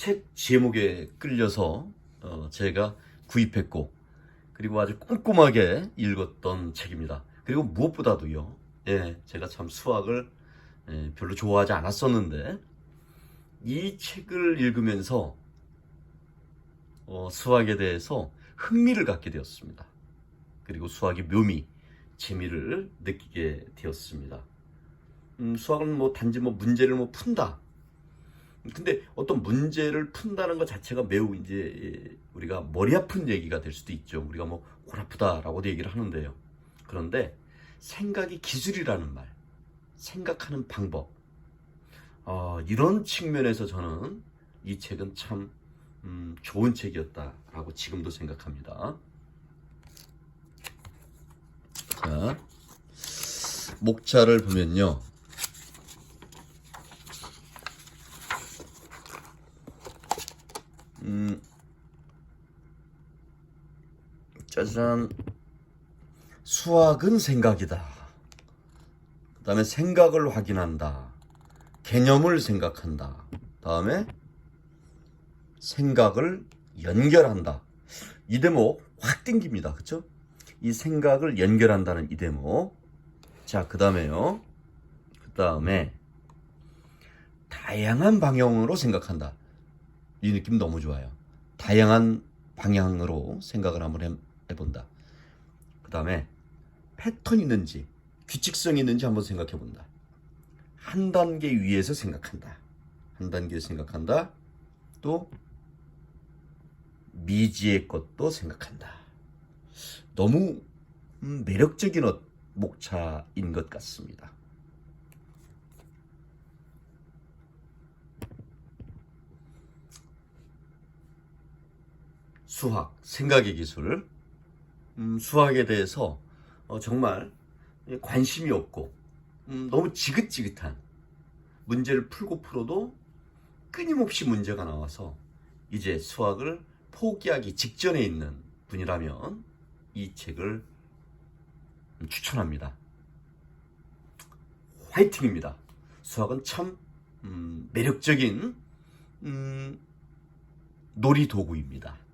책 제목에 끌려서 어, 제가 구입했고 그리고 아주 꼼꼼하게 읽었던 책입니다. 그리고 무엇보다도요, 예, 제가 참 수학을 예, 별로 좋아하지 않았었는데 이 책을 읽으면서 어, 수학에 대해서 흥미를 갖게 되었습니다. 그리고 수학의 묘미, 재미를 느끼게 되었습니다. 음, 수학은 뭐 단지 뭐 문제를 뭐 푼다. 근데 어떤 문제를 푼다는 것 자체가 매우 이제 우리가 머리 아픈 얘기가 될 수도 있죠. 우리가 뭐 골아프다라고도 얘기를 하는데요. 그런데 생각이 기술이라는 말, 생각하는 방법, 어, 이런 측면에서 저는 이 책은 참 음, 좋은 책이었다라고 지금도 생각합니다. 자, 목차를 보면요. 음, 짜잔. 수학은 생각이다. 그 다음에 생각을 확인한다. 개념을 생각한다. 다음에 생각을 연결한다. 이 대목 확 땡깁니다. 그쵸? 이 생각을 연결한다는 이 대목. 자, 그 다음에요. 그 다음에 다양한 방향으로 생각한다. 이 느낌 너무 좋아요. 다양한 방향으로 생각을 한번 해- 해본다. 그 다음에 패턴 있는지, 규칙성이 있는지 한번 생각해 본다. 한 단계 위에서 생각한다. 한 단계 생각한다. 또 미지의 것도 생각한다. 너무 음, 매력적인 어- 목차인 것 같습니다. 수학, 생각의 기술, 음, 수학에 대해서 어, 정말 관심이 없고 음, 너무 지긋지긋한 문제를 풀고 풀어도 끊임없이 문제가 나와서 이제 수학을 포기하기 직전에 있는 분이라면 이 책을 추천합니다. 화이팅입니다. 수학은 참 음, 매력적인 음, 놀이 도구입니다.